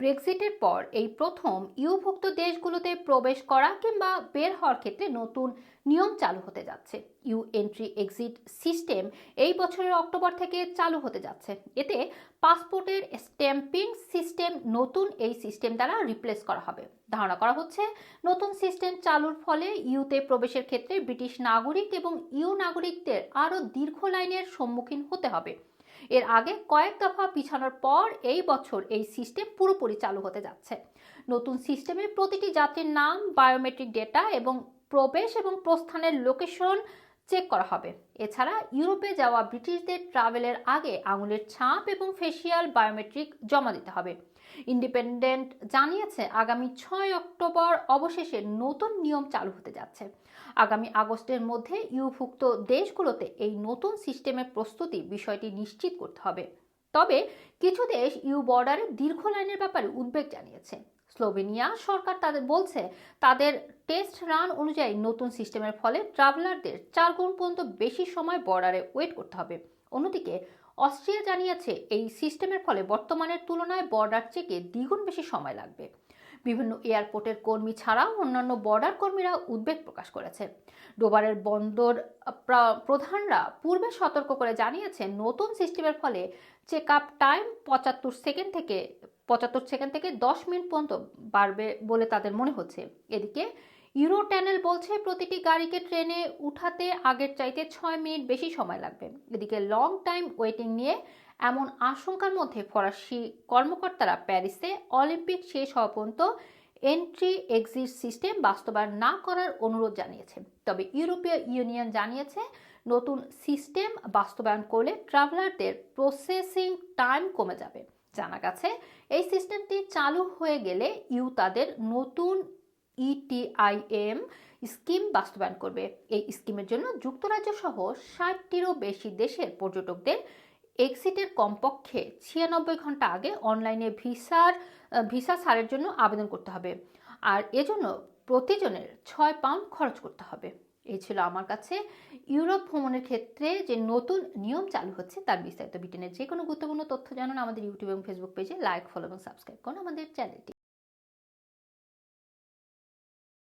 ব্রেক্সিটের পর এই প্রথম ইউভুক্ত দেশগুলোতে প্রবেশ করা কিংবা বের হওয়ার ক্ষেত্রে নতুন নিয়ম চালু হতে যাচ্ছে। ইউ এন্ট্রি এক্সিট সিস্টেম এই বছরের অক্টোবর থেকে চালু হতে যাচ্ছে। এতে পাসপোর্টের স্ট্যাম্পিং সিস্টেম নতুন এই সিস্টেম দ্বারা রিপ্লেস করা হবে। ধারণা করা হচ্ছে, নতুন সিস্টেম চালুর ফলে ইউতে প্রবেশের ক্ষেত্রে ব্রিটিশ নাগরিক এবং ইউ নাগরিকদের আরও দীর্ঘ লাইনের সম্মুখীন হতে হবে। এর আগে কয়েক দফা পিছানোর পর এই বছর এই সিস্টেম পুরোপুরি চালু হতে যাচ্ছে। নতুন সিস্টেমে প্রতিটি যাত্রীর নাম বায়োমেট্রিক ডেটা এবং প্রবেশ এবং প্রস্থানের লোকেশন চেক করা হবে। এছাড়া ইউরোপে যাওয়া ব্রিটিশদের ট্রাভেলের আগে আঙুলের ছাপ এবং ফেসিয়াল বায়োমেট্রিক জমা দিতে হবে। ইন্ডিপেন্ডেন্ট জানিয়েছে, আগামী ছয় অক্টোবর অবশেষে নতুন নিয়ম চালু হতে যাচ্ছে। আগামী আগস্টের মধ্যে ইউভুক্ত দেশগুলোতে এই নতুন সিস্টেমের প্রস্তুতি বিষয়টি নিশ্চিত করতে হবে। তবে কিছু দেশ ইউ বর্ডারে দীর্ঘ লাইনের ব্যাপারে উদ্বেগ জানিয়েছে। স্লোভেনিয়া সরকার তাদের বলছে, তাদের টেস্ট রান অনুযায়ী নতুন সিস্টেমের ফলে ট্রাভেলারদের চার গুণ পর্যন্ত বেশি সময় বর্ডারে ওয়েট করতে হবে। অন্যদিকে, অস্ট্রিয়া জানিয়েছে, এই সিস্টেমের ফলে বর্তমানের তুলনায় বর্ডার চেকে দ্বিগুণ বেশি সময় লাগবে। বিভিন্ন এয়ারপোর্টের কর্মী ছাড়াও অন্যান্য বর্ডার কর্মীরা উদ্বেগ প্রকাশ করেছে। ডোবারের বন্দর প্রা- প্রধানরা পূর্বে সতর্ক করে জানিয়েছে নতুন সিস্টেমের ফলে চেক আপ টাইম পঁচাত্তর সেকেন্ড থেকে পঁচাত্তর সেকেন্ড থেকে দশ মিনিট পর্যন্ত বাড়বে বলে তাদের মনে হচ্ছে। এদিকে ইউরো ট্যানেল বলছে, প্রতিটি গাড়িকে ট্রেনে উঠাতে আগের চাইতে ছয় মিনিট বেশি সময় লাগবে। এদিকে লং টাইম ওয়েটিং নিয়ে এমন আশঙ্কার মধ্যে ফরাসি কর্মকর্তারা প্যারিসে অলিম্পিক শেষ হওয়া পর্যন্ত এন্ট্রি এক্সিট সিস্টেম বাস্তবায়ন না করার অনুরোধ জানিয়েছে। তবে ইউরোপীয় ইউনিয়ন জানিয়েছে, নতুন সিস্টেম বাস্তবায়ন করলে ট্রাভেলারদের প্রসেসিং টাইম কমে যাবে। জানা গেছে, এই সিস্টেমটি চালু হয়ে গেলে ইউ তাদের নতুন E ইটিআইএম স্কিম বাস্তবায়ন করবে। এই স্কিমের জন্য যুক্তরাজ্য সহ ষাটটিরও বেশি দেশের পর্যটকদের এক্সিটের কমপক্ষে ছিয়ানব্বই ঘণ্টা আগে অনলাইনে ভিসার ভিসা ছাড়ের জন্য আবেদন করতে হবে। আর এজন্য প্রতিজনের ছয় পাউন্ড খরচ করতে হবে। এই ছিল আমার কাছে। ইউরোপ ভ্রমণের ক্ষেত্রে যে নতুন নিয়ম চালু হচ্ছে, তার বিস্তারিত ব্রিটেনের যে কোনো গুরুত্বপূর্ণ তথ্য জানান আমাদের ইউটিউব এবং ফেসবুক পেজে। লাইক, ফলো এবং সাবস্ক্রাইব করুন আমাদের চ্যানেলটি।